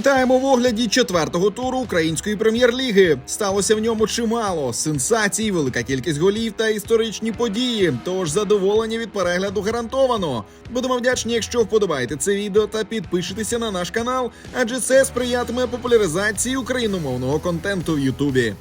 Вітаємо в огляді четвертого туру української прем'єр-ліги. Сталося в ньому чимало сенсацій, велика кількість голів та історичні події. Тож задоволення від перегляду гарантовано. Будемо вдячні, якщо вподобаєте це відео та підпишетеся на наш канал, адже це сприятиме популяризації україномовного контенту в Ютубі.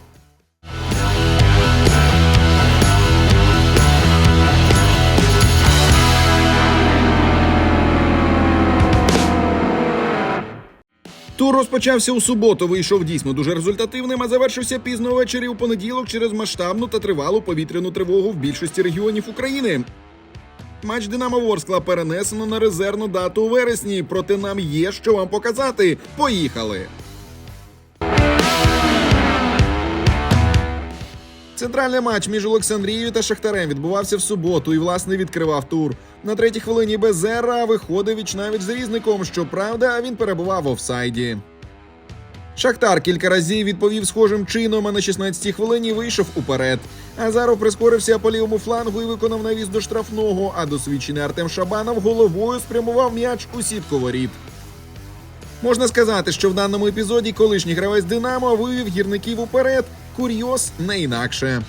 Тур розпочався у суботу. Вийшов дійсно дуже результативним, а завершився пізно ввечері у понеділок через масштабну та тривалу повітряну тривогу в більшості регіонів України. Матч Динамо Ворскла перенесено на резервну дату у вересні. Проте нам є що вам показати. Поїхали! Центральний матч між Олександрією та Шахтарем відбувався в суботу і власне відкривав тур. На третій хвилині Безера виходив віч-навіч з різником. Щоправда, він перебував в офсайді. Шахтар кілька разів відповів схожим чином, а на 16-й хвилині вийшов уперед. Азаров прискорився по лівому флангу і виконав навіс до штрафного, а досвідчений Артем Шабанов головою спрямував м'яч у сітку воріт. Можна сказати, що в даному епізоді колишній гравець Динамо вивів гірників уперед. Курйоз не інакше.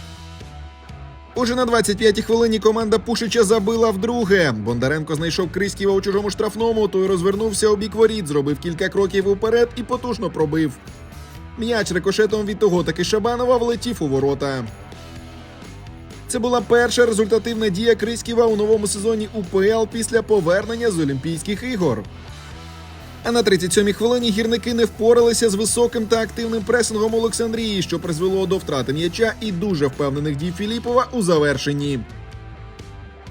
Уже на 25-й хвилині команда Пушича забила вдруге. Бондаренко знайшов Криськіва у чужому штрафному, той розвернувся у бік воріт, зробив кілька кроків уперед і потужно пробив. М'яч рикошетом від того таки Шабанова влетів у ворота. Це була перша результативна дія Криськіва у новому сезоні УПЛ після повернення з Олімпійських ігор. А на 37-й хвилині гірники не впоралися з високим та активним пресингом Олександрії, що призвело до втрати м'яча і дуже впевнених дій Філіпова у завершенні.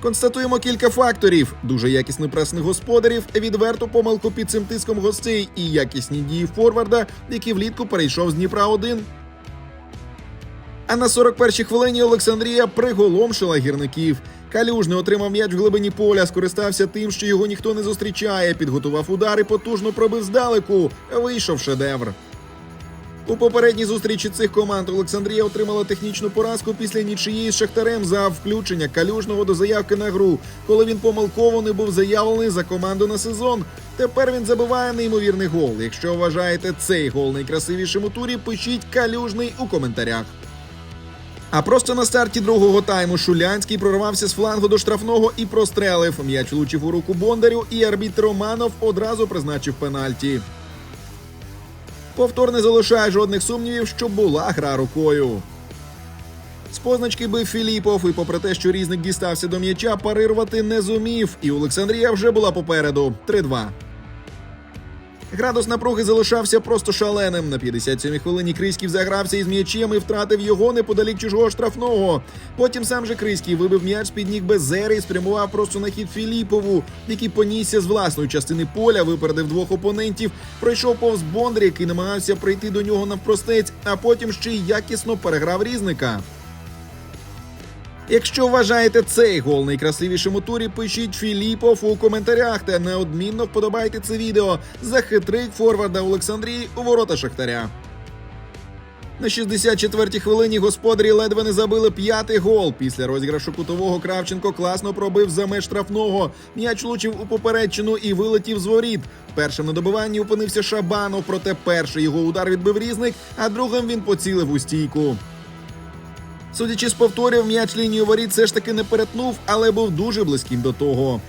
Констатуємо кілька факторів: дуже якісний пресинг господарів, відверту помилку під цим тиском гостей і якісні дії форварда, який влітку перейшов з Дніпра 1 а на 41-й хвилині Олександрія приголомшила гірників. Калюжний отримав м'яч в глибині поля, скористався тим, що його ніхто не зустрічає, підготував удар і потужно пробив здалеку. Вийшов шедевр. У попередній зустрічі цих команд Олександрія отримала технічну поразку після нічиї з Шахтарем за включення калюжного до заявки на гру, коли він помилково не був заявлений за команду на сезон. Тепер він забиває неймовірний гол. Якщо вважаєте цей гол найкрасивішим у турі, пишіть калюжний у коментарях. А просто на старті другого тайму Шулянський прорвався з флангу до штрафного і прострелив. М'яч влучив у руку Бондарю, і арбітр Романов одразу призначив пенальті. Повтор не залишає жодних сумнівів, що була гра рукою. З позначки бив Філіпов, і попри те, що різник дістався до м'яча, парирувати не зумів. І Олександрія вже була попереду 3-2. Градус напруги залишався просто шаленим. На 57-й хвилині Криськів загрався із м'ячем і втратив його неподалік чужого штрафного. Потім сам же Криський вибив м'яч під ніг Безери і спрямував просто на хід Філіпову, який понісся з власної частини поля, випередив двох опонентів, пройшов повз Бондар, який намагався прийти до нього навпростець, а потім ще й якісно переграв різника. Якщо вважаєте цей гол найкрасивішим у турі, пишіть Філіпов у коментарях та неодмінно вподобайте це відео за хитрик форварда Олександрії у ворота Шахтаря. На 64-й хвилині господарі ледве не забили п'ятий гол. Після розіграшу кутового Кравченко класно пробив за меж штрафного. М'яч влучив у попередчину і вилетів з воріт. Першим на добиванні опинився Шабанов, проте перший його удар відбив різник, а другим він поцілив у стійку. Судячи з повторів, м'яч лінію воріт все ж таки не перетнув, але був дуже близьким до того.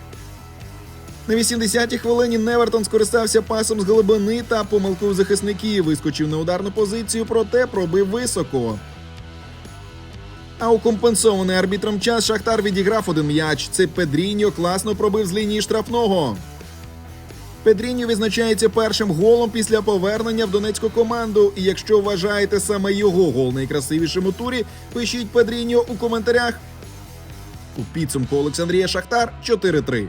На 80-й хвилині Невертон скористався пасом з глибини та помилкою захисників. Вискочив на ударну позицію, проте пробив високо. А у компенсований арбітром час Шахтар відіграв один м'яч. Це Педріньо класно пробив з лінії штрафного. Педріньо відзначається першим голом після повернення в донецьку команду. І якщо вважаєте саме його гол найкрасивішим у турі, пишіть Педріньо у коментарях. У підсумку Олександрія Шахтар 4-3.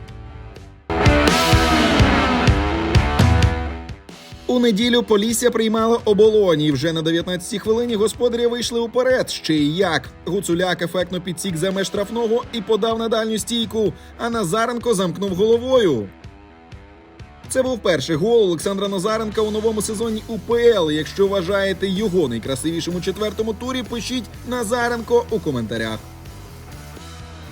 У неділю Полісся приймало оболоні. Вже на 19-й хвилині господарі вийшли уперед. Ще й як. Гуцуляк ефектно підсік за меж штрафного і подав на дальню стійку. А Назаренко замкнув головою. Це був перший гол Олександра Назаренка у новому сезоні УПЛ. Якщо вважаєте його найкрасивішим у четвертому турі, пишіть Назаренко у коментарях.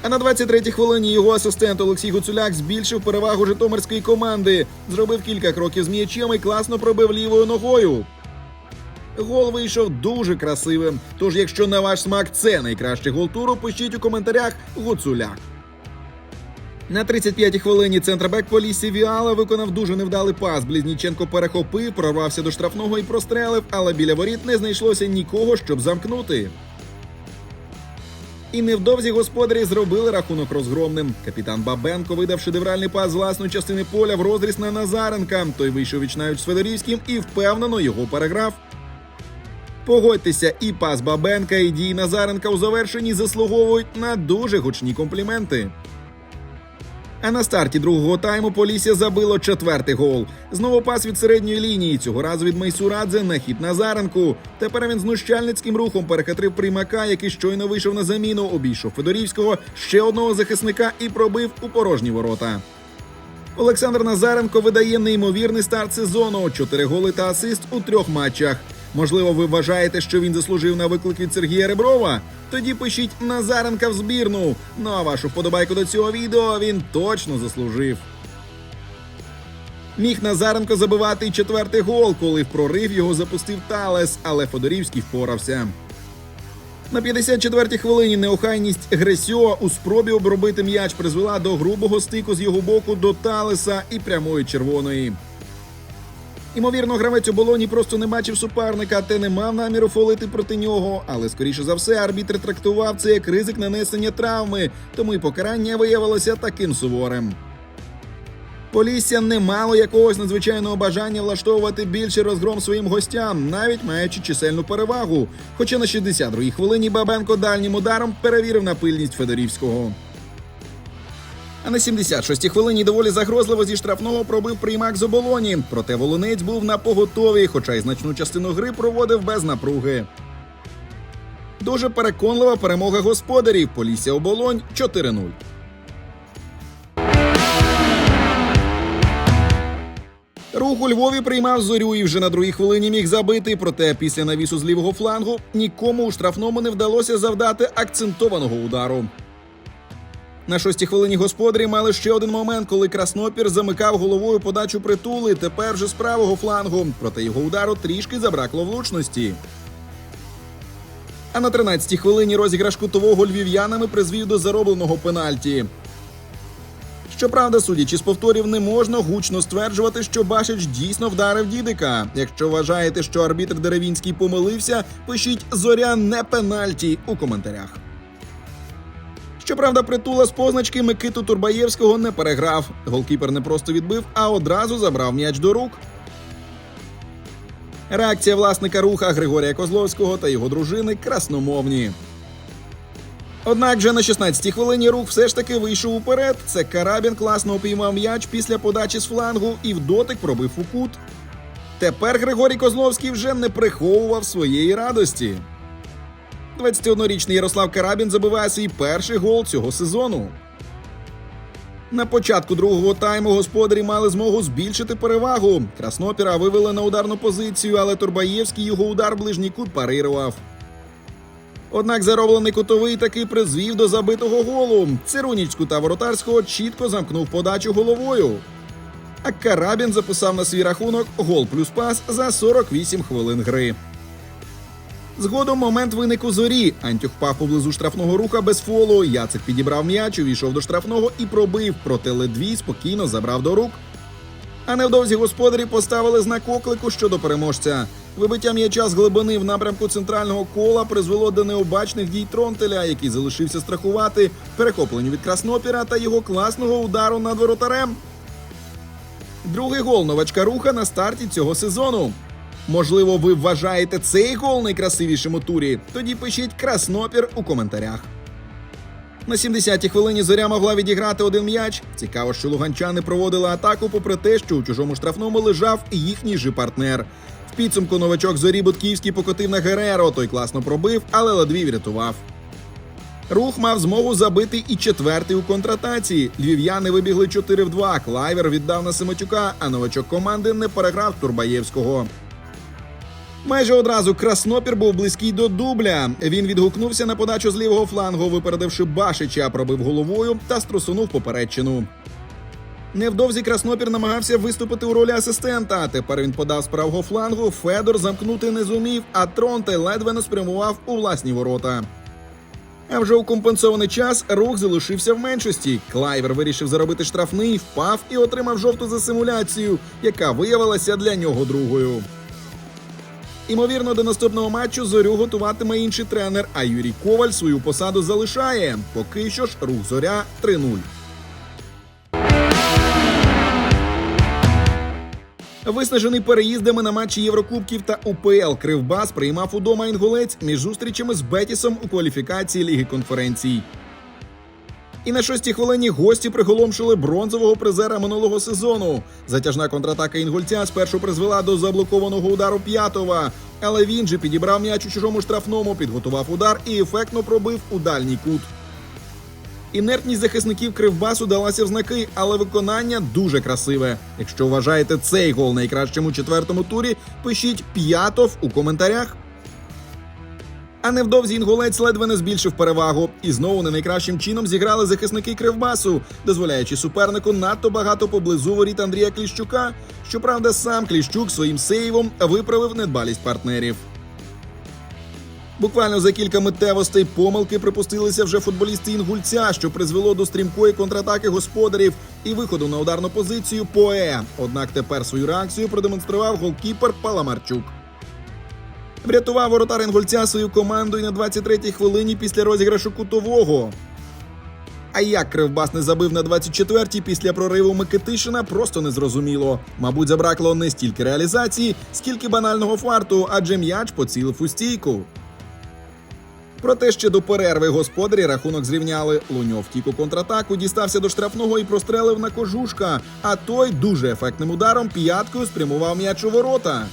А на 23-й хвилині його асистент Олексій Гуцуляк збільшив перевагу житомирської команди, зробив кілька кроків з м'ячем і класно пробив лівою ногою. Гол вийшов дуже красивим. Тож, якщо на ваш смак це найкращий гол туру, пишіть у коментарях Гуцуляк. На 35-й хвилині центробек Полісі Віала виконав дуже невдалий пас. Близніченко перехопив, прорвався до штрафного і прострелив, але біля воріт не знайшлося нікого, щоб замкнути. І невдовзі господарі зробили рахунок розгромним. Капітан Бабенко видав шедевральний пас з власної частини поля в розріз на Назаренка. Той вийшов вічнавіч з Федорівським і впевнено його переграв. Погодьтеся, і пас Бабенка, і дії Назаренка у завершенні заслуговують на дуже гучні компліменти. А на старті другого тайму Полісся забило четвертий гол. Знову пас від середньої лінії. Цього разу від Майсурадзе на хід Назаренку. Тепер він знущальницьким рухом перехитрив приймака, який щойно вийшов на заміну, обійшов Федорівського, ще одного захисника і пробив у порожні ворота. Олександр Назаренко видає неймовірний старт сезону: чотири голи та асист у трьох матчах. Можливо, ви вважаєте, що він заслужив на виклик від Сергія Реброва? Тоді пишіть Назаренка в збірну. Ну а вашу вподобайку до цього відео він точно заслужив. Міг Назаренко забивати й четвертий гол, коли в прорив його запустив Талес, але Федорівський впорався. На 54-й хвилині неохайність Гресьо у спробі обробити м'яч призвела до грубого стику з його боку до Талеса і прямої червоної. Імовірно, гравець у болоні просто не бачив суперника, та не мав наміру фолити проти нього. Але скоріше за все, арбітр трактував це як ризик нанесення травми, тому і покарання виявилося таким суворим. Полісся не мало якогось надзвичайного бажання влаштовувати більший розгром своїм гостям, навіть маючи чисельну перевагу. Хоча на 62-й хвилині Бабенко дальнім ударом перевірив на пильність Федорівського. А на 76-й хвилині доволі загрозливо зі штрафного пробив приймак з оболоні. Проте волонець був на поготові, хоча й значну частину гри проводив без напруги. Дуже переконлива перемога господарів. Полісся оболонь 4-0. Рух у Львові приймав зорю і вже на другій хвилині міг забити. Проте після навісу з лівого флангу нікому у штрафному не вдалося завдати акцентованого удару. На шостій хвилині господарі мали ще один момент, коли Краснопір замикав головою подачу притули. Тепер вже з правого флангу. Проте його удару трішки забракло влучності. А на 13-й хвилині розіграш кутового львів'янами призвів до заробленого пенальті. Щоправда, судячи з повторів, не можна гучно стверджувати, що Башич дійсно вдарив дідика. Якщо вважаєте, що арбітр Деревінський помилився, пишіть зоря не пенальті у коментарях. Щоправда, притула з позначки Микиту Турбаєвського не переграв. Голкіпер не просто відбив, а одразу забрав м'яч до рук. Реакція власника руха Григорія Козловського та його дружини красномовні. Однак вже на 16-й хвилині рух все ж таки вийшов уперед. Це Карабін класно опіймав м'яч після подачі з флангу і в дотик пробив у кут. Тепер Григорій Козловський вже не приховував своєї радості. 21-річний Ярослав Карабін забиває свій перший гол цього сезону. На початку другого тайму господарі мали змогу збільшити перевагу. Краснопіра вивели на ударну позицію, але Турбаєвський його удар ближній кут парирував. Однак зароблений кутовий таки призвів до забитого голу. Цирунічку та воротарського чітко замкнув подачу головою. А Карабін записав на свій рахунок гол плюс пас за 48 хвилин гри. Згодом момент виник у зорі. Антюх впав поблизу штрафного руха без фолу. Яцик підібрав м'яч, увійшов до штрафного і пробив, проте ледвій спокійно забрав до рук. А невдовзі господарі поставили знак оклику щодо переможця. Вибиття м'яча з глибини в напрямку центрального кола призвело до необачних дій Тронтеля, який залишився страхувати перехопленню від Краснопіра та його класного удару над воротарем. Другий гол новачка руха на старті цього сезону. Можливо, ви вважаєте цей гол найкрасивішим у турі? Тоді пишіть краснопір у коментарях. На 70-й хвилині зоря могла відіграти один м'яч. Цікаво, що луганчани проводили атаку, попри те, що у чужому штрафному лежав їхній же партнер. В підсумку новачок зорі Бутківський покотив на Гереро. Той класно пробив, але ледві врятував. Рух мав змогу забити і четвертий у контратації. Львів'яни вибігли 4 в 2. Клайвер віддав на Семетюка, а новачок команди не переграв Турбаєвського. Майже одразу Краснопір був близький до дубля. Він відгукнувся на подачу з лівого флангу, випередивши Башича, пробив головою та струсунув попередчину. Невдовзі Краснопір намагався виступити у ролі асистента. Тепер він подав з правого флангу. Федор замкнути не зумів, а Тронте ледве не спрямував у власні ворота. А вже у компенсований час рух залишився в меншості. Клайвер вирішив заробити штрафний, впав і отримав жовту за симуляцію, яка виявилася для нього другою. Імовірно, до наступного матчу зорю готуватиме інший тренер, а Юрій Коваль свою посаду залишає. Поки що ж рух зоря 3-0. Виснажений переїздами на матчі Єврокубків та УПЛ Кривбас приймав удома інгулець між зустрічами з Бетісом у кваліфікації Ліги конференцій. І на шостій хвилині гості приголомшили бронзового призера минулого сезону. Затяжна контратака інгульця спершу призвела до заблокованого удару п'ятого, але він же підібрав м'яч у чужому штрафному, підготував удар і ефектно пробив у дальній кут. Інертність захисників Кривбасу далася в знаки, але виконання дуже красиве. Якщо вважаєте цей гол найкращим у четвертому турі, пишіть п'ятов у коментарях. А невдовзі інгулець ледве не збільшив перевагу, і знову не найкращим чином зіграли захисники Кривбасу, дозволяючи супернику надто багато поблизу воріт Андрія Кліщука. Щоправда, сам Кліщук своїм сейвом виправив недбалість партнерів. Буквально за кілька миттєвостей помилки припустилися вже футболісти інгульця, що призвело до стрімкої контратаки господарів і виходу на ударну позицію Поe. Однак тепер свою реакцію продемонстрував голкіпер Паламарчук. Врятував воротар інгульця свою команду і на 23-й хвилині після розіграшу кутового. А як Кривбас не забив на 24-й після прориву Микитишина, просто незрозуміло. Мабуть, забракло не стільки реалізації, скільки банального фарту, адже м'яч поцілив у стійку. Проте ще до перерви господарі рахунок зрівняли. Луньов втік у контратаку, дістався до штрафного і прострелив на кожушка. А той дуже ефектним ударом п'яткою спрямував м'яч у ворота.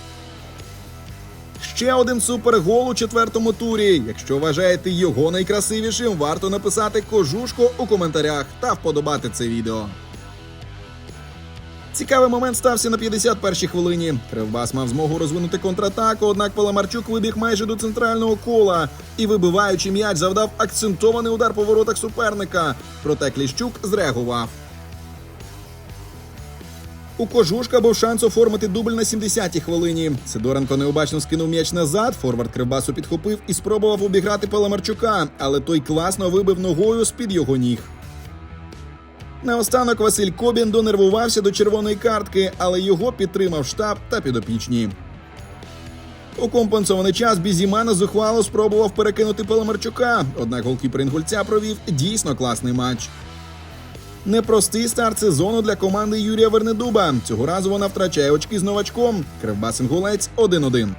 Ще один супергол у четвертому турі. Якщо вважаєте його найкрасивішим, варто написати кожушко у коментарях та вподобати це відео. Цікавий момент стався на 51-й хвилині. Кривбас мав змогу розвинути контратаку, однак Паламарчук вибіг майже до центрального кола і, вибиваючи м'яч, завдав акцентований удар по воротах суперника. Проте Кліщук зреагував. У кожушка був шанс оформити дубль на 70-й хвилині. Сидоренко необачно скинув м'яч назад. Форвард Кривбасу підхопив і спробував обіграти Паламарчука, але той класно вибив ногою з-під його ніг. Наостанок Василь Кобін донервувався до червоної картки, але його підтримав штаб та підопічні. У компенсований час Бізімана зухвало спробував перекинути Паламарчука, однак голкіпер інгульця провів дійсно класний матч. Непростий старт сезону для команди Юрія Вернедуба. Цього разу вона втрачає очки з новачком. Кривбас інгулець 1-1.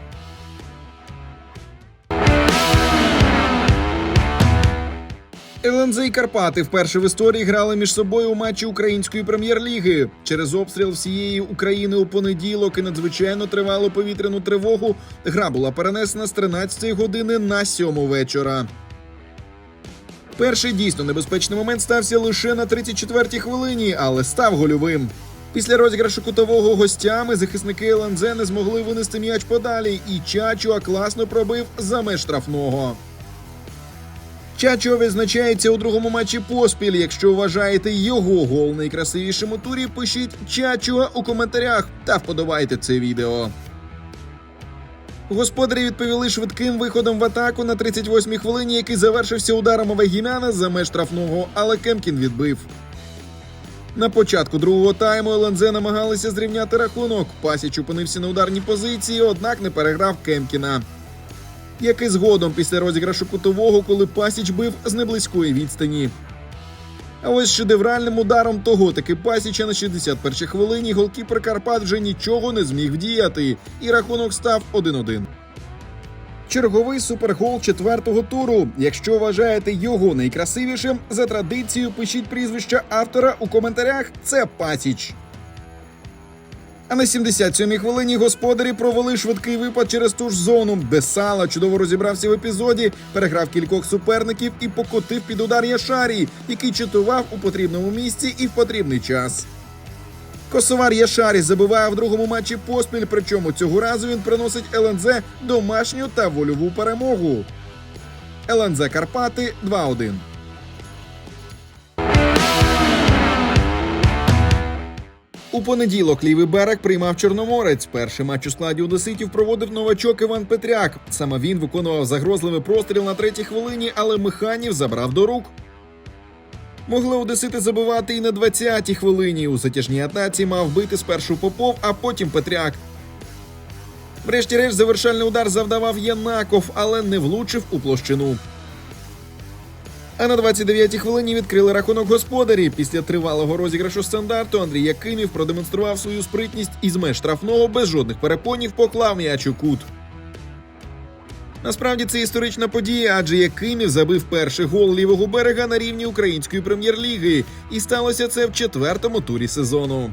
ЛНЗ і Карпати вперше в історії грали між собою у матчі української прем'єр-ліги. Через обстріл всієї України у понеділок і надзвичайно тривалу повітряну тривогу. Гра була перенесена з 13 години на 7 вечора. Перший дійсно небезпечний момент стався лише на 34-й хвилині, але став гольовим. Після розіграшу кутового гостями захисники ЛНЗ не змогли винести м'яч подалі, і Чачуа класно пробив за меж штрафного. Чачо відзначається у другому матчі поспіль. Якщо вважаєте його гол найкрасивішим у турі, пишіть Чачуа у коментарях та вподобайте це відео. Господарі відповіли швидким виходом в атаку на 38-й хвилині, який завершився ударом Авегімяна за меж штрафного, але Кемкін відбив. На початку другого тайму ЛНЗ намагалися зрівняти рахунок. Пасіч опинився на ударній позиції, однак не переграв Кемкіна. Як і згодом після розіграшу кутового, коли Пасіч бив з неблизької відстані. А ось шедевральним ударом того таки Пасіча на 61-й хвилині голкіпер Карпат вже нічого не зміг вдіяти, і рахунок став 1-1. Черговий супергол четвертого туру. Якщо вважаєте його найкрасивішим, за традицією пишіть прізвище автора у коментарях. Це Пасіч. А на 77-й хвилині господарі провели швидкий випад через ту ж зону, де Сала чудово розібрався в епізоді, переграв кількох суперників і покотив під удар Яшарі, який читував у потрібному місці і в потрібний час. Косовар Яшарі забиває в другому матчі поспіль, причому цього разу він приносить ЛНЗ домашню та вольову перемогу. ЛНЗ Карпати 2-1. У понеділок лівий берег приймав Чорноморець. Перший матч у складі Одеситів проводив новачок Іван Петряк. Саме він виконував загрозливий простріл на третій хвилині, але Механів забрав до рук. Могли Одесити забивати і на 20-й хвилині. У затяжній атаці мав бити спершу Попов, а потім Петряк. Врешті-решт завершальний удар завдавав Янаков, але не влучив у площину. А на 29-й хвилині відкрили рахунок господарі. Після тривалого розіграшу стандарту Андрій Якимів продемонстрував свою спритність і з меж штрафного без жодних перепонів поклав м'яч у кут. Насправді це історична подія, адже Якимів забив перший гол лівого берега на рівні української прем'єр-ліги, і сталося це в четвертому турі сезону.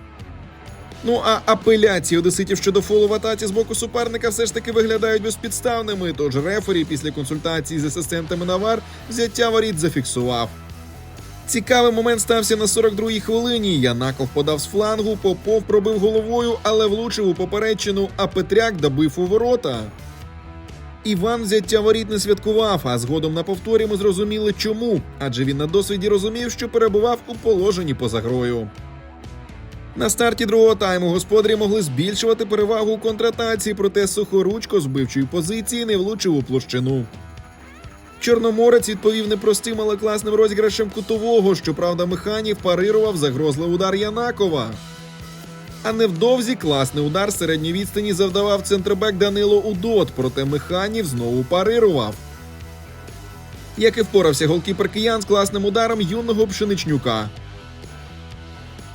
Ну а апеляції одеситів щодо фолу в атаці з боку суперника все ж таки виглядають безпідставними. Тож рефері після консультації з асистентами Навар взяття воріт зафіксував. Цікавий момент стався на 42-й хвилині. Янаков подав з флангу, Попов пробив головою, але влучив у поперечину, а Петряк добив у ворота. Іван взяття воріт не святкував, а згодом на повторі ми зрозуміли чому, адже він на досвіді розумів, що перебував у положенні поза грою. На старті другого тайму господарі могли збільшувати перевагу у контратації, проте сухоручко з бивчої позиції не влучив у площину. Чорноморець відповів непростим, але класним розіграшем кутового. Щоправда, механів парирував загрозливий удар Янакова. А невдовзі класний удар з середньої відстані завдавав центрбек Данило Удот, проте механів знову парирував. Як і впорався голкіпер киян з класним ударом юного пшеничнюка.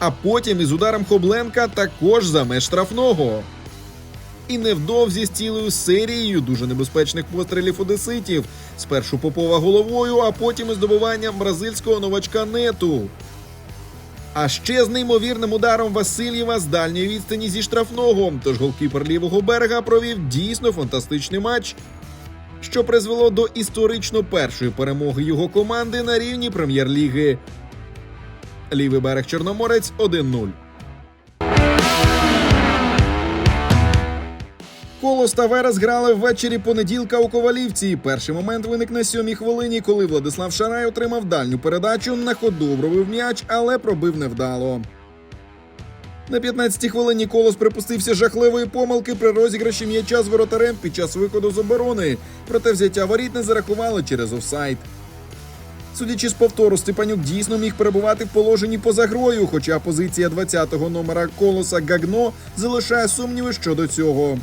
А потім із ударом Хобленка також за меж штрафного. І невдовзі з цілою серією дуже небезпечних пострілів одеситів. Спершу Попова головою, а потім із добуванням бразильського новачка нету. А ще з неймовірним ударом Васильєва з дальньої відстані зі штрафного. Тож голкіпер лівого берега провів дійсно фантастичний матч, що призвело до історично першої перемоги його команди на рівні прем'єр-ліги. Лівий берег Чорноморець 1-0. Колос та Верес грали ввечері понеділка у Ковалівці. Перший момент виник на сьомій хвилині, коли Владислав Шарай отримав дальню передачу, на ходу обробив м'яч, але пробив невдало. На 15-й хвилині Колос припустився жахливої помилки при розіграші м'яча з воротарем під час виходу з оборони. Проте взяття воріт не зарахували через офсайд. Судячи з повтору, Степанюк дійсно міг перебувати в положенні поза грою, хоча позиція 20-го номера колоса Гагно залишає сумніви щодо цього.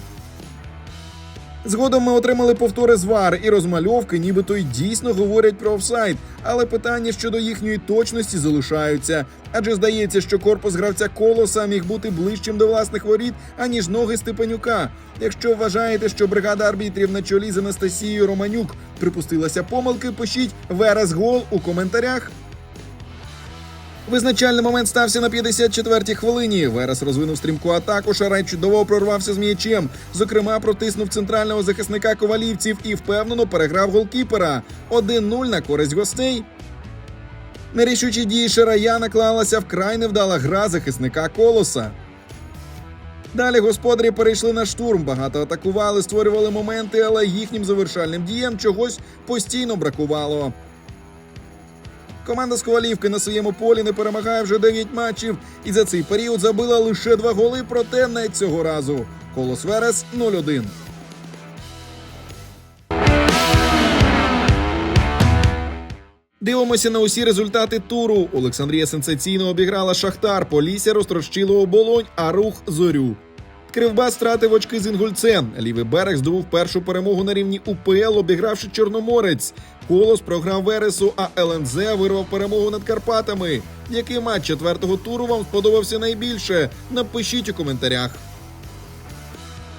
Згодом ми отримали повтори з ВАР і розмальовки, нібито й дійсно говорять про офсайд, але питання щодо їхньої точності залишаються. Адже здається, що корпус гравця колоса міг бути ближчим до власних воріт, аніж ноги Степанюка. Якщо вважаєте, що бригада арбітрів на чолі з Анастасією Романюк припустилася помилки, пишіть Верес гол у коментарях. Визначальний момент стався на 54-й хвилині. Верес розвинув стрімку атаку. Шарай чудово прорвався з м'ячем. Зокрема, протиснув центрального захисника ковалівців і впевнено переграв голкіпера. 1-0 на користь гостей. Нерішучі дії Шарая наклалася вкрай невдала гра захисника колоса. Далі господарі перейшли на штурм, багато атакували, створювали моменти, але їхнім завершальним діям чогось постійно бракувало. Команда з Ковалівки на своєму полі не перемагає вже 9 матчів і за цей період забила лише два голи, проте не цього разу. Колос Верес 0-1. Дивимося на усі результати туру. Олександрія сенсаційно обіграла Шахтар, Полісся розтрощило оболонь, а рух зорю. Кривбас втратив очки з Інгульцем. Лівий берег здобув першу перемогу на рівні УПЛ, обігравши Чорноморець. Колос програв Вересу, а ЛНЗ вирвав перемогу над Карпатами. Який матч четвертого туру вам сподобався найбільше? Напишіть у коментарях.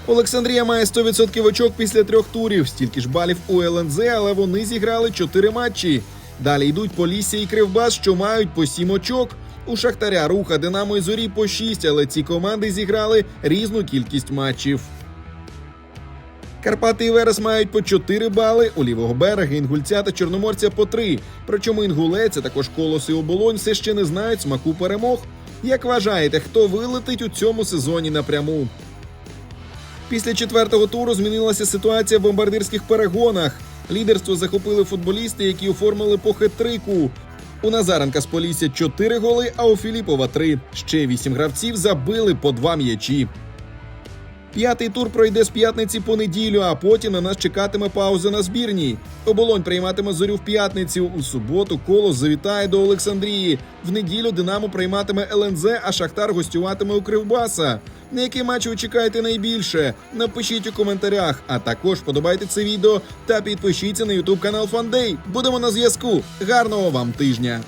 Олександрія має 100% очок після трьох турів. Стільки ж балів у ЛНЗ, але вони зіграли 4 матчі. Далі йдуть Полісся і Кривбас, що мають по 7 очок. У Шахтаря, Руха, Динамо і Зорі по 6, але ці команди зіграли різну кількість матчів. Карпати і Верес мають по 4 бали, у лівого берега, інгульця та чорноморця по 3. Причому інгулець, а також колос і оболонь все ще не знають смаку перемог. Як вважаєте, хто вилетить у цьому сезоні напряму? Після четвертого туру змінилася ситуація в бомбардирських перегонах. Лідерство захопили футболісти, які оформили по хет-трику. У Назаренка з Полісся 4 голи, а у Філіпова 3. Ще 8 гравців забили по 2 м'ячі. П'ятий тур пройде з п'ятниці по неділю, а потім на нас чекатиме пауза на збірній. Оболонь прийматиме зорю в п'ятницю. У суботу колос завітає до Олександрії. В неділю Динамо прийматиме ЛНЗ, а Шахтар гостюватиме у Кривбаса. На який матч ви чекаєте найбільше? Напишіть у коментарях, а також подобайте це відео та підпишіться на ютуб канал Фандей. Будемо на зв'язку. Гарного вам тижня!